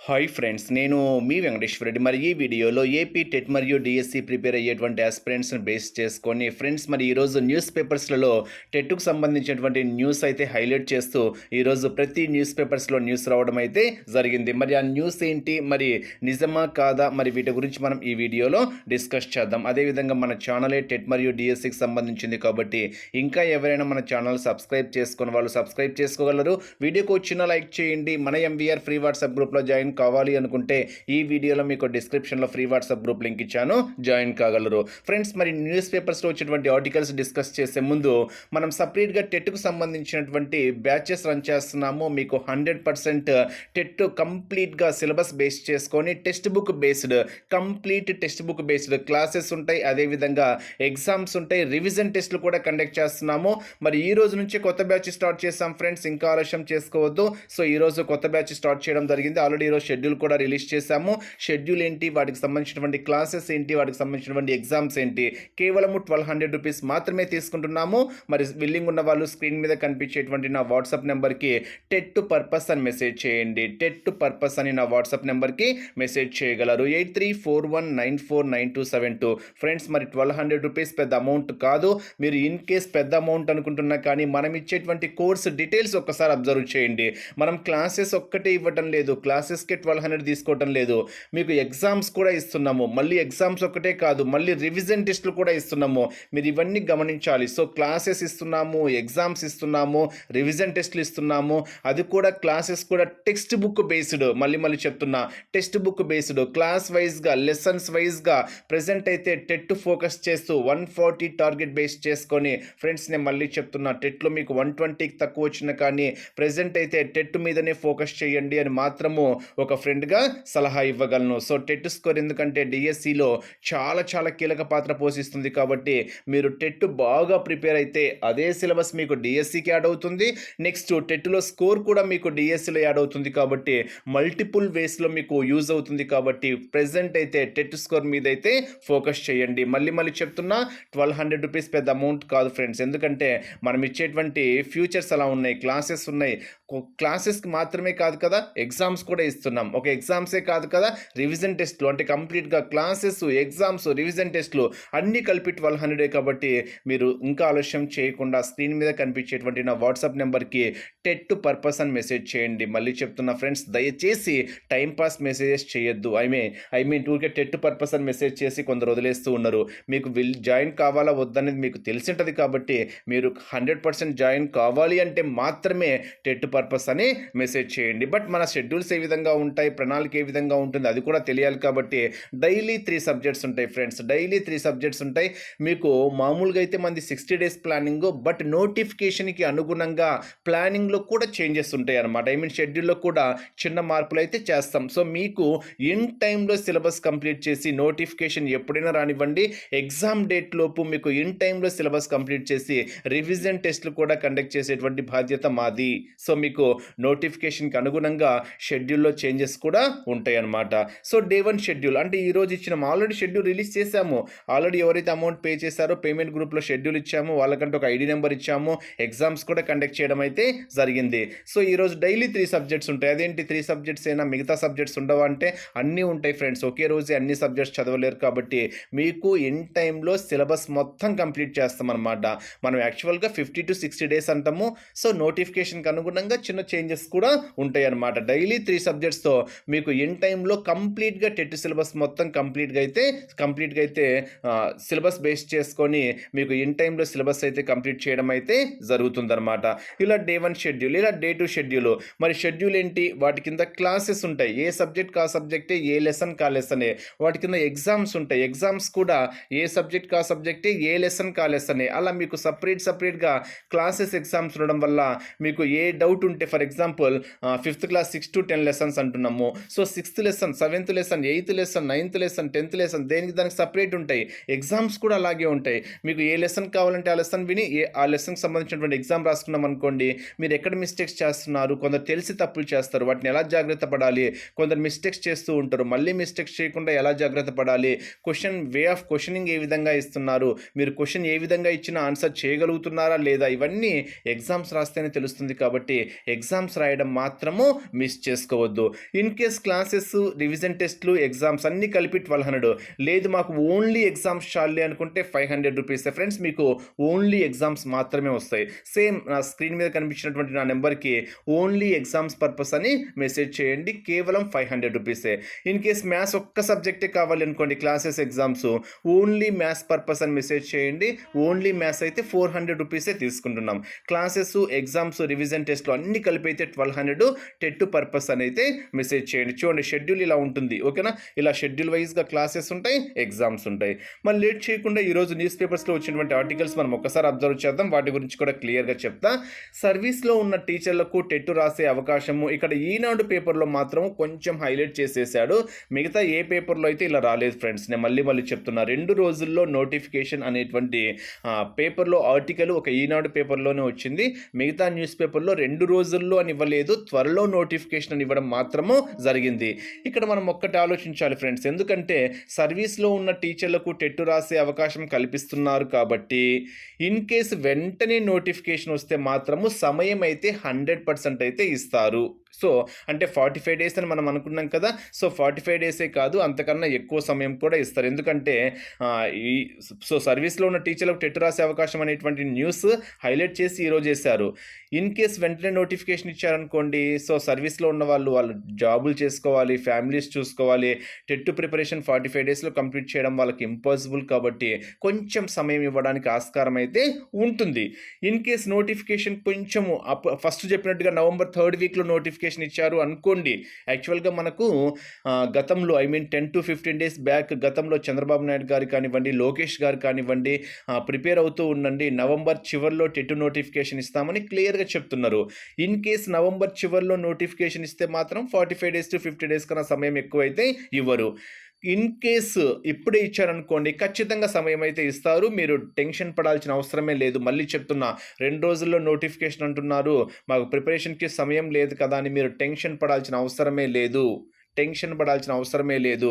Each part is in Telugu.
హాయ్ ఫ్రెండ్స్ నేను మీ వెంకటేశ్వర రెడ్డి మరి ఈ వీడియోలో ఏపీ టెట్ మరియు డిఎస్సి ప్రిపేర్ అయ్యేటువంటి ఆస్పిరెంట్స్ని బేస్ చేసుకొని ఫ్రెండ్స్ మరి ఈరోజు న్యూస్ పేపర్స్లలో టెట్కు సంబంధించినటువంటి న్యూస్ అయితే హైలైట్ చేస్తూ ఈరోజు ప్రతి న్యూస్ పేపర్స్లో న్యూస్ రావడం అయితే జరిగింది. మరి ఆ న్యూస్ ఏంటి? మరి నిజమా కాదా? మరి వీటి గురించి మనం ఈ వీడియోలో డిస్కస్ చేద్దాం. అదేవిధంగా మన ఛానలే టెట్ మరియు డిఎస్సికి సంబంధించింది కాబట్టి ఇంకా ఎవరైనా మన ఛానల్ సబ్స్క్రైబ్ చేసుకుని వాళ్ళు సబ్స్క్రైబ్ చేసుకోగలరు. వీడియోకి వచ్చిన లైక్ చేయండి. మన ఎంవీఆర్ ఫ్రీ వాట్సాప్ గ్రూప్లో జాయిన్ కావాలి అనుకుంటే ఈ వీడియోలో మీకు డిస్క్రిప్షన్లో ఫ్రీ వాట్సాప్ గ్రూప్ లింక్ ఇచ్చాను. జాయిన్ కాగలరు. ఫ్రెండ్స్ మరి న్యూస్ పేపర్స్లో వచ్చేటువంటి ఆర్టికల్స్ డిస్కస్ చేసే ముందు మనం సపరేట్గా టెట్కు సంబంధించినటువంటి బ్యాచెస్ రన్ చేస్తున్నాము. మీకు హండ్రెడ్ పర్సెంట్ టెట్ కంప్లీట్గా సిలబస్ బేస్ చేసుకొని text book based complete text book based classes ఉంటాయి. అదేవిధంగా ఎగ్జామ్స్ ఉంటాయి. రివిజన్ టెస్ట్లు కూడా కండక్ట్ చేస్తున్నాము. మరి ఈ రోజు నుంచి కొత్త బ్యాచ్ స్టార్ట్ చేస్తాం ఫ్రెండ్స్. ఇంకా ఆలస్యం చేసుకోవద్దు. సో ఈ రోజు కొత్త బ్యాచ్ స్టార్ట్ చేయడం జరిగింది. ఆల్రెడీ ఈరోజు షెడ్యూల్ కూడా రిలీజ్ చేశాము. షెడ్యూల్ ఏంటి? వాటికి సంబంధించినటువంటి క్లాసెస్ ఏంటి? వాటికి సంబంధించినటువంటి ఎగ్జామ్స్ ఏంటి? కేవలము ట్వెల్వ్ హండ్రెడ్ రూపీస్ మాత్రమే తీసుకుంటున్నాము. మరి విల్లింగ్ ఉన్న వాళ్ళు స్క్రీన్ మీద కనిపించేటువంటి నా వాట్సాప్ నెంబర్కి టెట్ పర్పస్ అని మెసేజ్ చేయండి. టెట్ పర్పస్ అని నా వాట్సాప్ నెంబర్కి మెసేజ్ చేయగలరు. Eight three four one nine four nine two seven two. Friends మరి ట్వెల్వ్ హండ్రెడ్ రూపీస్ పెద్ద అమౌంట్ కాదు. మీరు ఇన్ కేస్ పెద్ద అమౌంట్ అనుకుంటున్నా కానీ మనం ఇచ్చేటువంటి కోర్స్ డీటెయిల్స్ ఒక్కసారి అబ్జర్వ్ చేయండి. మనం క్లాసెస్ ఒక్కటే ఇవ్వటం లేదు. క్లాసెస్ క్లాసెస్కి ట్వెల్వ్ హండ్రెడ్ తీసుకోవటం లేదు. మీకు ఎగ్జామ్స్ కూడా ఇస్తున్నాము. మళ్ళీ ఎగ్జామ్స్ ఒకటే కాదు మళ్ళీ రివిజన్ టెస్టులు కూడా ఇస్తున్నాము. మీరు ఇవన్నీ గమనించాలి. సో క్లాసెస్ ఇస్తున్నాము ఎగ్జామ్స్ ఇస్తున్నాము రివిజన్ టెస్టులు ఇస్తున్నాము. అది కూడా క్లాసెస్ కూడా టెక్స్ట్ బుక్ బేస్డ్ మళ్ళీ మళ్ళీ చెప్తున్నా టెక్స్ట్ బుక్ బేస్డ్ క్లాస్ వైజ్గా లెసన్స్ వైజ్గా ప్రజెంట్ అయితే టెట్ ఫోకస్ చేస్తూ వన్ ఫార్టీ టార్గెట్ బేస్ చేసుకొని ఫ్రెండ్స్ నేను మళ్ళీ చెప్తున్నా టెట్లో మీకు వన్ ట్వంటీకి తక్కువ వచ్చిన కానీ ప్రజెంట్ అయితే టెట్ మీదనే ఫోకస్ చేయండి అని మాత్రము ఒక ఫ్రెండ్గా సలహా ఇవ్వగలను. సో టెట్ స్కోర్ ఎందుకంటే డిఎస్సిలో చాలా చాలా కీలక పాత్ర పోషిస్తుంది కాబట్టి మీరు టెట్ బాగా ప్రిపేర్ అయితే అదే సిలబస్ మీకు డిఎస్సికి యాడ్ అవుతుంది. నెక్స్ట్ టెట్లో స్కోర్ కూడా మీకు డిఎస్సిలో యాడ్ అవుతుంది కాబట్టి మల్టిపుల్ వేస్లో మీకు యూజ్ అవుతుంది కాబట్టి ప్రజెంట్ అయితే టెట్ స్కోర్ మీద అయితే ఫోకస్ చేయండి. మళ్ళీ మళ్ళీ చెప్తున్నా ట్వెల్వ్ హండ్రెడ్ రూపీస్ పెద్ద అమౌంట్ కాదు ఫ్రెండ్స్. ఎందుకంటే మనం ఇచ్చేటువంటి ఫ్యూచర్స్ అలా ఉన్నాయి క్లాసెస్ ఉన్నాయి. క్లాసెస్కి మాత్రమే కాదు కదా ఎగ్జామ్స్ కూడా ఇస్తున్నాం. ఒక ఎగ్జామ్సే కాదు కదా రివిజన్ టెస్ట్లు అంటే కంప్లీట్గా క్లాసెస్ ఎగ్జామ్స్ రివిజన్ టెస్ట్లు అన్నీ కలిపి ట్వెల్వ్ హండ్రెడే కాబట్టి మీరు ఇంకా ఆలస్యం చేయకుండా స్క్రీన్ మీద కనిపించేటువంటి నా వాట్సాప్ నెంబర్కి టెట్ పర్పస్ అని మెసేజ్ చేయండి. మళ్ళీ చెప్తున్నా ఫ్రెండ్స్ దయచేసి టైంపాస్ మెసేజెస్ చేయొద్దు. ఐ మీన్ ఐ మీన్ టూకే టెట్ పర్పస్ అని మెసేజ్ చేసి కొందరు వదిలేస్తూ ఉన్నారు. మీకు విల్ జాయిన్ కావాలా వద్దనేది మీకు తెలిసి ఉంటుంది కాబట్టి మీరు హండ్రెడ్ పర్సెంట్ జాయిన్ కావాలి అంటే మాత్రమే టెట్ పర్పస్ అని మెసేజ్ చేయండి. బట్ మన షెడ్యూల్స్ ఏ విధంగా ఉంటాయి? ప్రణాళిక ఏ విధంగా ఉంటుంది? అది కూడా తెలియాలి కాబట్టి డైలీ త్రీ సబ్జెక్ట్స్ ఉంటాయి ఫ్రెండ్స్ డైలీ త్రీ సబ్జెక్ట్స్ ఉంటాయి. మీకు మామూలుగా అయితే మంది సిక్స్టీ డేస్ ప్లానింగ్ బట్ నోటిఫికేషన్కి అనుగుణంగా ప్లానింగ్లో కూడా చేంజెస్ ఉంటాయి అనమాట ఐ మీన్ షెడ్యూల్లో కూడా చిన్న మార్పులు అయితే చేస్తాం. సో మీకు ఇన్ టైంలో సిలబస్ కంప్లీట్ చేసి నోటిఫికేషన్ ఎప్పుడైనా రానివ్వండి. ఎగ్జామ్ డేట్ లోపు మీకు ఇన్ టైంలో సిలబస్ కంప్లీట్ చేసి రివిజన్ టెస్ట్లు కూడా కండక్ట్ చేసేటువంటి బాధ్యత మాది. సో మీకు నోటిఫికేషన్కి అనుగుణంగా షెడ్యూల్లో చేంజెస్ కూడా ఉంటాయి అన్నమాట సో డే వన్ షెడ్యూల్ అంటే ఈరోజు ఇచ్చిన ఆల్రెడీ షెడ్యూల్ రిలీజ్ చేశాము. ఆల్రెడీ ఎవరైతే అమౌంట్ పే చేశారో పేమెంట్ గ్రూప్లో షెడ్యూల్ ఇచ్చాము వాళ్ళకంటే ఒక ఐడి నెంబర్ ఇచ్చాము ఎగ్జామ్స్ కూడా కండక్ట్ చేయడం అయితే జరిగింది. సో ఈరోజు డైలీ త్రీ సబ్జెక్ట్స్ ఉంటాయి. అదేంటి త్రీ సబ్జెక్ట్స్ అయినా మిగతా సబ్జెక్ట్స్ ఉండవా అంటే అన్నీ ఉంటాయి ఫ్రెండ్స్. ఒకే రోజే అన్ని సబ్జెక్ట్స్ చదవలేరు కాబట్టి మీకు ఎన్ టైంలో సిలబస్ మొత్తం కంప్లీట్ చేస్తామన్నమాట. మనం యాక్చువల్గా ఫిఫ్టీ టు సిక్స్టీ డేస్ అంటాము. సో నోటిఫికేషన్కి అనుగుణంగా చిన్న చేంజెస్ కూడా ఉంటాయి అన్నమాట డైలీ త్రీ సబ్జెక్ట్స్తో మీకు ఇన్ టైంలో కంప్లీట్గా టెట్ సిలబస్ మొత్తం కంప్లీట్గా అయితే కంప్లీట్గా అయితే సిలబస్ బేస్ చేసుకొని మీకు ఇన్ టైంలో సిలబస్ అయితే కంప్లీట్ చేయడం అయితే జరుగుతుందన్నమాట. ఇలా డే వన్ షెడ్యూల్ ఇలా డే టూ షెడ్యూల్ మరి షెడ్యూల్ ఏంటి? వాటి కింద క్లాసెస్ ఉంటాయి. ఏ సబ్జెక్ట్ కా సబ్జెక్టే ఏ లెసన్ కా లెసనే వాటి కింద ఎగ్జామ్స్ ఉంటాయి. ఎగ్జామ్స్ కూడా ఏ సబ్జెక్ట్ కా సబ్జెక్టే ఏ లెసన్ కా లెసనే అలా మీకు సపరేట్ సపరేట్గా క్లాసెస్ ఎగ్జామ్స్ ఉండడం వల్ల మీకు ఏ డౌట్ ఉంటే for example fifth class six to ten lessons అంటున్నాము. So sixth lesson seventh lesson eighth lesson ninth lesson tenth lesson దేనికి దానికి సపరేట్ ఉంటాయి. ఎగ్జామ్స్ కూడా అలాగే ఉంటాయి. మీకు ఏ లెసన్ కావాలంటే ఆ లెసన్ విని ఏ ఆ లెసన్కి సంబంధించినటువంటి ఎగ్జామ్ రాసుకున్నాం అనుకోండి మీరు ఎక్కడ మిస్టేక్స్ చేస్తున్నారు కొందరు తెలిసి తప్పులు చేస్తారు వాటిని ఎలా జాగ్రత్త పడాలి కొందరు మిస్టేక్స్ చేస్తూ ఉంటారు మళ్ళీ మిస్టేక్స్ చేయకుండా ఎలా జాగ్రత్త పడాలి క్వశ్చన్ వే ఆఫ్ క్వశ్చనింగ్ ఏ విధంగా ఇస్తున్నారు మీరు క్వశ్చన్ ఏ విధంగా ఇచ్చినా ఆన్సర్ చేయగలుగుతున్నారా లేదా ఇవన్నీ ఎగ్జామ్స్ రాస్తేనే తెలుస్తుంది కాబట్టి ఎగ్జామ్స్ రాయడం మాత్రము మిస్ చేసుకోవద్దు. ఇన్ కేస్ క్లాసెస్ రివిజన్ టెస్ట్లు ఎగ్జామ్స్ అన్నీ కలిపి ట్వెల్వ్ హండ్రెడ్. లేదు మాకు ఓన్లీ ఎగ్జామ్స్ చాలే అనుకుంటే ఫైవ్ హండ్రెడ్ రూపీస్. ఫ్రెండ్స్ మీకు ఓన్లీ ఎగ్జామ్స్ మాత్రమే వస్తాయి. సేమ్ నా స్క్రీన్ మీద కనిపించినటువంటి నా నెంబర్కి ఓన్లీ ఎగ్జామ్స్ పర్పస్ అని మెసేజ్ చేయండి. కేవలం ఫైవ్ హండ్రెడ్ రూపీసే. ఇన్ కేస్ మ్యాథ్స్ ఒక్క సబ్జెక్టే కావాలి అనుకోండి classes exams only maths purpose అని మెసేజ్ చేయండి. ఓన్లీ మ్యాథ్స్ అయితే ఫోర్ హండ్రెడ్ రూపీసే తీసుకుంటున్నాం. క్లాసెస్ ఎగ్జామ్స్ రివిజన్ టెస్ట్లు అన్ని కలిపి అయితే ట్వెల్వ్ హండ్రెడ్ టెట్ పర్పస్ అని అయితే మెసేజ్ చేయండి. చూడండి షెడ్యూల్ ఇలా ఉంటుంది ఓకేనా ఇలా షెడ్యూల్ వైజ్గా క్లాసెస్ ఉంటాయి ఎగ్జామ్స్ ఉంటాయి. మరి లేట్ చేయకుండా ఈరోజు న్యూస్ పేపర్స్లో వచ్చినటువంటి ఆర్టికల్స్ మనం ఒకసారి అబ్జర్వ్ చేద్దాం. వాటి గురించి కూడా క్లియర్గా చెప్తా. సర్వీస్లో ఉన్న టీచర్లకు టెట్ రాసే అవకాశము ఇక్కడ ఈనాడు పేపర్లో మాత్రం కొంచెం హైలైట్ చేసేసాడు. మిగతా ఏ పేపర్లో అయితే ఇలా రాలేదు ఫ్రెండ్స్ నేను మళ్ళీ మళ్ళీ చెప్తున్నా. రెండు రోజుల్లో నోటిఫికేషన్ అనేటువంటి పేపర్లో ఆర్టికల్ ఒక ఈనాడు పేపర్లోనే వచ్చింది. మిగతా న్యూస్ పేపర్లో రెండు రోజుల్లో అని ఇవ్వలేదు త్వరలో నోటిఫికేషన్ అని ఇవ్వడం మాత్రము జరిగింది. ఇక్కడ మనం ఒక్కటి ఆలోచించాలి ఫ్రెండ్స్. ఎందుకంటే సర్వీస్లో ఉన్న టీచర్లకు టెట్టు రాసే అవకాశం కల్పిస్తున్నారు కాబట్టి ఇన్ కేసు వెంటనే నోటిఫికేషన్ వస్తే మాత్రము సమయం అయితే హండ్రెడ్ పర్సెంట్ అయితే ఇస్తారు. సో అంటే ఫార్టీ ఫైవ్ డేస్ అని మనం అనుకున్నాం కదా సో ఫార్టీ ఫైవ్ డేసే కాదు అంతకన్నా ఎక్కువ సమయం కూడా ఇస్తారు. ఎందుకంటే ఈ సో సర్వీస్లో ఉన్న టీచర్లకు టెట్ రాసే అవకాశం అనేటువంటి న్యూస్ హైలైట్ చేసి ఈరోజు చేశారు ఇన్ కేస్ వెంటనే నోటిఫికేషన్ ఇచ్చారనుకోండి సో సర్వీస్లో ఉన్న వాళ్ళు వాళ్ళు జాబులు చేసుకోవాలి ఫ్యామిలీస్ చూసుకోవాలి టెట్ ప్రిపరేషన్ ఫార్టీ ఫైవ్ డేస్లో కంప్లీట్ చేయడం వాళ్ళకి ఇంపాసిబుల్ కాబట్టి కొంచెం సమయం ఇవ్వడానికి ఆస్కారం అయితే ఉంటుంది. ఇన్ కేస్ నోటిఫికేషన్ కొంచెము అప్ ఫస్ట్ చెప్పినట్టుగా నవంబర్ థర్డ్ వీక్లో నోటిఫికేషన్ ఇచ్చారు అనుకోండి. యాక్చువల్గా మనకు గతంలో I mean ten to fifteen days back గతంలో చంద్రబాబు నాయుడు గారు కానివ్వండి లోకేష్ గారు కానివ్వండి ప్రిపేర్ అవుతూ ఉండండి. నవంబర్ చివరిలో టెట్ నోటిఫికేషన్ ఇస్తామని క్లియర్గా చెప్తున్నారు. ఇన్ కేస్ నవంబర్ చివరిలో నోటిఫికేషన్ ఇస్తే మాత్రం forty five days to fifty days కన్నా సమయం ఎక్కువైతే ఇవ్వరు. ఇన్ కేసు ఇప్పుడే ఇచ్చారనుకోండి ఖచ్చితంగా సమయం అయితే ఇస్తారు. మీరు టెన్షన్ పడాల్సిన అవసరమే లేదు. మళ్ళీ చెప్తున్నా రెండు రోజుల్లో నోటిఫికేషన్ అంటున్నారు. మాకు ప్రిపరేషన్కి సమయం లేదు కదా అని మీరు టెన్షన్ పడాల్సిన అవసరమే లేదు. టెన్షన్ పడాల్సిన అవసరమే లేదు.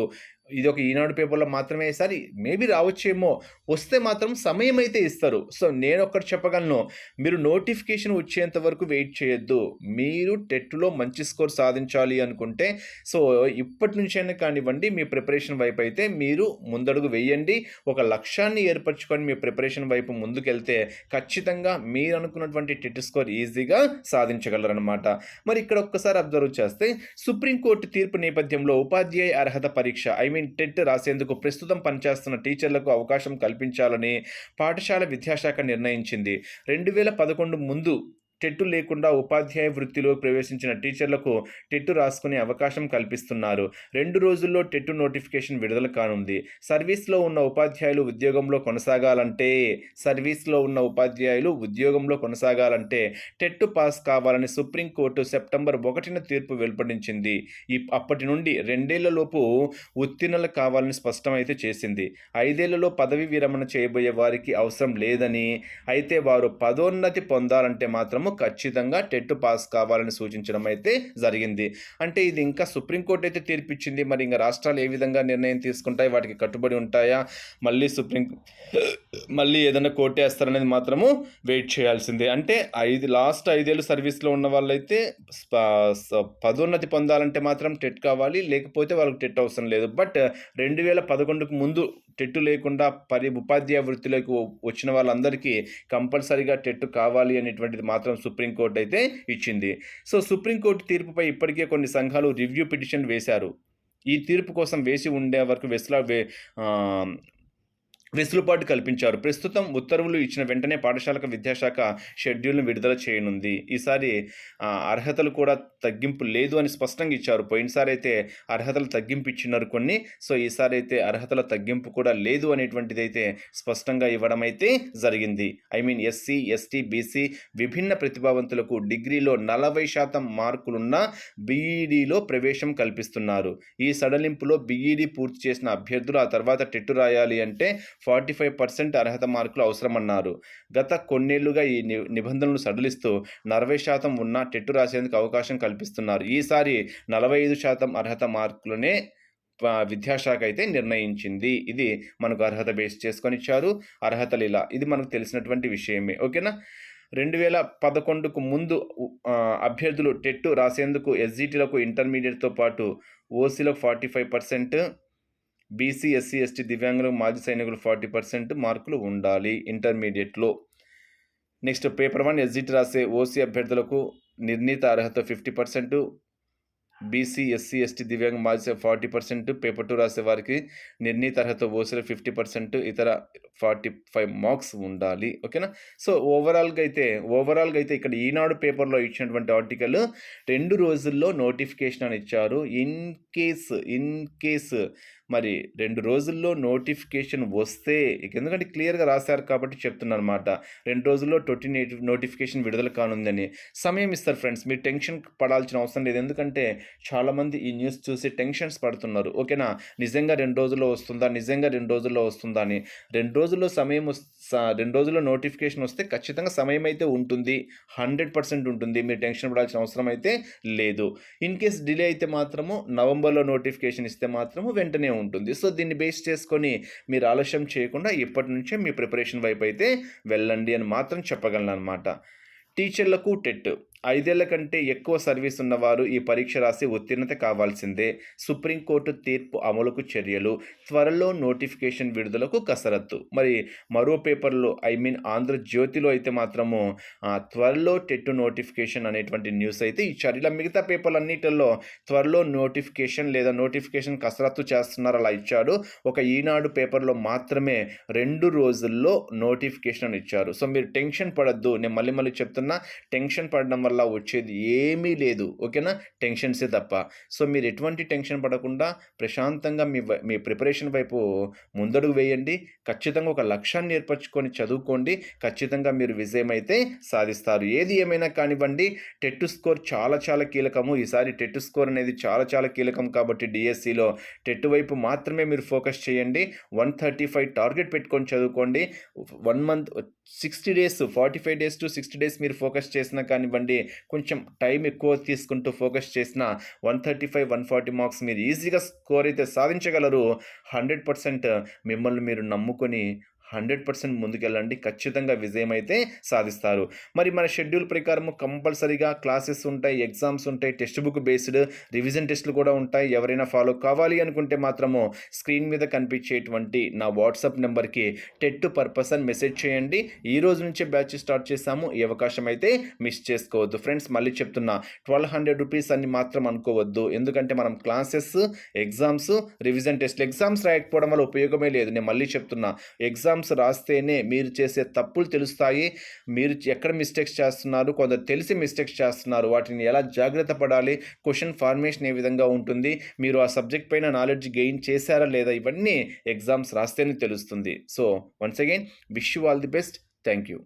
ఇది ఒక ఈనాడు పేపర్లో మాత్రమే సరే మేబీ రావచ్చేమో. వస్తే మాత్రం సమయం అయితే ఇస్తారు. సో నేను ఒక్కటి చెప్పగలను. మీరు నోటిఫికేషన్ వచ్చేంత వరకు వెయిట్ చేయొద్దు. మీరు టెట్లో మంచి స్కోర్ సాధించాలి అనుకుంటే సో ఇప్పటి నుంచైనా కానివ్వండి మీ ప్రిపరేషన్ వైపు అయితే మీరు ముందడుగు వేయండి. ఒక లక్ష్యాన్ని ఏర్పరచుకొని మీ ప్రిపరేషన్ వైపు ముందుకెళ్తే ఖచ్చితంగా మీరు అనుకున్నటువంటి టెట్ స్కోర్ ఈజీగా సాధించగలరనమాట మరి ఇక్కడ ఒక్కసారి అబ్జర్వ్ చేస్తే సుప్రీంకోర్టు తీర్పు నేపథ్యంలో ఉపాధ్యాయ అర్హత పరీక్ష ఐ మీన్ టెట్ రాసేందుకు ప్రస్తుతం పనిచేస్తున్న టీచర్లకు అవకాశం కల్పించాలని పాఠశాల విద్యాశాఖ నిర్ణయించింది. రెండు వేల పదకొండు ముందు టెట్టు లేకుండా ఉపాధ్యాయ వృత్తిలో ప్రవేశించిన టీచర్లకు టెట్టు రాసుకునే అవకాశం కల్పిస్తున్నారు. రెండు రోజుల్లో టెట్టు నోటిఫికేషన్ విడుదల కానుంది. సర్వీస్లో ఉన్న ఉపాధ్యాయులు ఉద్యోగంలో కొనసాగాలంటే సర్వీస్లో ఉన్న ఉపాధ్యాయులు ఉద్యోగంలో కొనసాగాలంటే టెట్టు పాస్ కావాలని సుప్రీంకోర్టు సెప్టెంబర్ ఒకటిన తీర్పు వెలుపడించింది. ఈ అప్పటి నుండి రెండేళ్ళలోపు ఉత్తీర్ణులు కావాలని స్పష్టమైతే చేసింది. ఐదేళ్ళలో పదవి విరమణ చేయబోయే వారికి అవసరం లేదని అయితే వారు పదోన్నతి పొందాలంటే మాత్రం మాత్రము ఖచ్చితంగా టెట్ పాస్ కావాలని సూచించడం అయితే జరిగింది. అంటే ఇది ఇంకా సుప్రీంకోర్టు అయితే తీర్పిచ్చింది. మరి ఇంకా రాష్ట్రాలు ఏ విధంగా నిర్ణయం తీసుకుంటాయి? వాటికి కట్టుబడి ఉంటాయా? మళ్ళీ సుప్రీం మళ్ళీ ఏదైనా కోర్టు వేస్తారనేది మాత్రము వెయిట్ చేయాల్సిందే. అంటే ఐదు లాస్ట్ ఐదేళ్ళు సర్వీస్లో ఉన్న వాళ్ళైతే పదోన్నతి పొందాలంటే మాత్రం టెట్ కావాలి. లేకపోతే వాళ్ళకి టెట్ అవసరం లేదు. బట్ రెండు వేల పదకొండుకు ముందు టెట్టు లేకుండా పరి ఉపాధ్యాయ వృత్తిలోకి వచ్చిన వాళ్ళందరికీ కంపల్సరీగా టెట్టు కావాలి అనేటువంటిది మాత్రం సుప్రీంకోర్టు అయితే ఇచ్చింది. సో సుప్రీంకోర్టు తీర్పుపై ఇప్పటికే కొన్ని సంఘాలు రివ్యూ పిటిషన్ వేశారు. ఈ తీర్పు కోసం వేసి ఉండే వరకు వెసులా వే వెసులుబాటు కల్పించారు. ప్రస్తుతం ఉత్తర్వులు ఇచ్చిన వెంటనే పాఠశాలకు విద్యాశాఖ షెడ్యూల్ను విడుదల చేయనుంది. ఈసారి అర్హతలు కూడా తగ్గింపు లేదు అని స్పష్టంగా ఇచ్చారు. పోయినసారి అయితే అర్హతలు తగ్గింపు ఇచ్చినారు కొన్ని. సో ఈసారి అయితే అర్హతల తగ్గింపు కూడా లేదు అనేటువంటిది అయితే స్పష్టంగా ఇవ్వడం అయితే జరిగింది. I mean SC ST BC విభిన్న ప్రతిభావంతులకు డిగ్రీలో నలభై శాతం మార్కులున్న బీఈడీలో ప్రవేశం కల్పిస్తున్నారు. ఈ సడలింపులో బీఈడీ పూర్తి చేసిన అభ్యర్థులు ఆ తర్వాత టెట్టు రాయాలి అంటే ఫార్టీ ఫైవ్ పర్సెంట్ అర్హత మార్కులు అవసరమన్నారు. గత కొన్నేళ్ళుగా ఈ ని- నిబంధనలు సడలిస్తూ నలభై శాతం ఉన్న టెట్టు రాసేందుకు అవకాశం కల్పిస్తున్నారు. ఈసారి నలభై ఐదు శాతం అర్హత మార్కులనే విద్యాశాఖ అయితే నిర్ణయించింది. ఇది మనకు అర్హత బేస్ చేసుకొని ఇచ్చారు. అర్హతలు ఇలా ఇది మనకు తెలిసినటువంటి విషయమే. ఓకేనా? రెండు వేల పదకొండుకు ముందు అభ్యర్థులు టెట్ రాసేందుకు ఎస్జిటీలకు ఇంటర్మీడియట్తో పాటు ఓసీలకు forty five percent BC SC ST దివ్యాంగులు మాజీ సైనికులు ఫార్టీ పర్సెంట్ మార్కులు ఉండాలి ఇంటర్మీడియట్లో. నెక్స్ట్ పేపర్ వన్ ఎస్జిట్ రాసే ఓసీ అభ్యర్థులకు నిర్ణీత అర్హత fifty percent. BC SC ST దివ్యాంగ మాజీ ఫార్టీ పర్సెంట్. పేపర్ టూ రాసే వారికి నిర్ణీత అర్హత ఓసీలో ఫిఫ్టీ పర్సెంట్. ఇతర ఫార్టీ ఫైవ్ మార్క్స్ ఉండాలి. ఓకేనా? సో ఓవరాల్గా అయితే ఓవరాల్గా అయితే ఇక్కడ ఈనాడు పేపర్లో ఇచ్చినటువంటి ఆర్టికల్ రెండు రోజుల్లో నోటిఫికేషన్ అని ఇచ్చారు. ఇన్ కేస్ ఇన్ కేస్ మరి రెండు రోజుల్లో నోటిఫికేషన్ వస్తే ఎందుకంటే క్లియర్గా రాశారు కాబట్టి చెప్తున్నాను అనమాట రెండు రోజుల్లో టొట్టి నోటిఫికేషన్ విడుదల కానుందని సమయం ఇస్తారు ఫ్రెండ్స్. మీరు టెన్షన్ పడాల్సిన అవసరం లేదు. ఎందుకంటే చాలామంది ఈ న్యూస్ చూసి టెన్షన్స్ పడుతున్నారు. ఓకేనా? నిజంగా రెండు రోజుల్లో వస్తుందా? నిజంగా రెండు రోజుల్లో వస్తుందా అని. రెండు రోజుల్లో సమయం రెండు రోజుల్లో నోటిఫికేషన్ వస్తే ఖచ్చితంగా సమయం అయితే ఉంటుంది. హండ్రెడ్ పర్సెంట్ ఉంటుంది. మీరు టెన్షన్ పడాల్సిన అవసరం అయితే లేదు. ఇన్ కేస్ డిలే అయితే మాత్రము నవంబర్లో నోటిఫికేషన్ ఇస్తే మాత్రము వెంటనే ఉంటుంది. సో దీన్ని బేస్ చేసుకొని మీరు ఆలస్యం చేయకుండా ఇప్పటి నుంచే మీ ప్రిపరేషన్ వైపు అయితే వెళ్ళండి అని మాత్రం చెప్పగలను అనమాట టీచర్లకు టెట్. ఐదేళ్ళ కంటే ఎక్కువ సర్వీస్ ఉన్నవారు ఈ పరీక్ష రాసి ఉత్తీర్ణత కావాల్సిందే. సుప్రీంకోర్టు తీర్పు అమలుకు చర్యలు. త్వరలో నోటిఫికేషన్ విడుదలకు కసరత్తు. మరి మరో పేపర్లో ఐ మీన్ ఆంధ్రజ్యోతిలో అయితే మాత్రము త్వరలో టెట్ నోటిఫికేషన్ అనేటువంటి న్యూస్ అయితే ఇచ్చారు. ఇలా మిగతా పేపర్లన్నిటిలో త్వరలో నోటిఫికేషన్ లేదా నోటిఫికేషన్ కసరత్తు చేస్తున్నారు అలా ఇచ్చాడు. ఒక ఈనాడు పేపర్లో మాత్రమే రెండు రోజుల్లో నోటిఫికేషన్ అని ఇచ్చారు. సో మీరు టెన్షన్ పడద్దు. నేను మళ్ళీ మళ్ళీ చెప్తున్నా టెన్షన్ పడడం వల్ల వచ్చేది ఏమీ లేదు. ఓకేనా? టెన్షన్సే తప్ప. సో మీరు ఎటువంటి టెన్షన్ పడకుండా ప్రశాంతంగా మీ వై- మీ ప్రిపరేషన్ వైపు ముందడుగు వేయండి. ఖచ్చితంగా ఒక లక్ష్యాన్ని ఏర్పరచుకొని చదువుకోండి. ఖచ్చితంగా మీరు విజయం అయితే సాధిస్తారు. ఏది ఏమైనా కానివ్వండి. టెట్ స్కోర్ చాలా చాలా కీలకము. ఈసారి టెట్ స్కోర్ అనేది చాలా చాలా కీలకం కాబట్టి డిఎస్సిలో టెట్ వైపు మాత్రమే మీరు ఫోకస్ చేయండి. వన్ థర్టీ ఫైవ్ టార్గెట్ పెట్టుకొని చదువుకోండి. One month sixty days forty five days to sixty days మీరు ఫోకస్ చేసినా కానివ్వండి కొంచెం టైం ఎక్కువ తీసుకుంటూ ఫోకస్ చేసిన one thirty five one forty marks మీరు ఈజీగా స్కోర్ అయితే సాధించగలరు. హండ్రెడ్ పర్సెంట్ మిమ్మల్ని మీరు నమ్ముకొని హండ్రెడ్ పర్సెంట్ ముందుకెళ్ళండి. ఖచ్చితంగా విజయం అయితే సాధిస్తారు. మరి మన షెడ్యూల్ ప్రకారం కంపల్సరీగా క్లాసెస్ ఉంటాయి ఎగ్జామ్స్ ఉంటాయి టెక్స్ట్ బుక్ బేస్డ్ రివిజన్ టెస్ట్లు కూడా ఉంటాయి. ఎవరైనా ఫాలో కావాలి అనుకుంటే మాత్రము స్క్రీన్ మీద కనిపించేటువంటి నా వాట్సాప్ నెంబర్కి టెట్ పర్పస్ అని మెసేజ్ చేయండి. ఈ రోజు నుంచే బ్యాచ్ స్టార్ట్ చేశాము. ఈ అవకాశం అయితే మిస్ చేసుకోవద్దు. ఫ్రెండ్స్ మళ్ళీ చెప్తున్నా ట్వెల్వ్ హండ్రెడ్ రూపీస్ అని మాత్రం అనుకోవద్దు. ఎందుకంటే మనం classes exams revision test exams రాయకపోవడం వల్ల ఉపయోగమే లేదు. నేను మళ్ళీ చెప్తున్నా ఎగ్జామ్స్ రాస్తేనే మీరు చేసే తప్పులు తెలుస్తాయి. మీరు ఎక్కడ మిస్టేక్స్ చేస్తున్నారు? కొందరు తెలిసి మిస్టేక్స్ చేస్తున్నారు. వాటిని ఎలా జాగ్రత్త పడాలి? క్వశ్చన్ ఫార్మేషన్ ఏ విధంగా ఉంటుంది? మీరు ఆ సబ్జెక్ట్ పైన నాలెడ్జ్ గెయిన్ చేశారా లేదా? ఇవన్నీ ఎగ్జామ్స్ రాస్తేనే తెలుస్తుంది. So once again wish you all the best. Thank you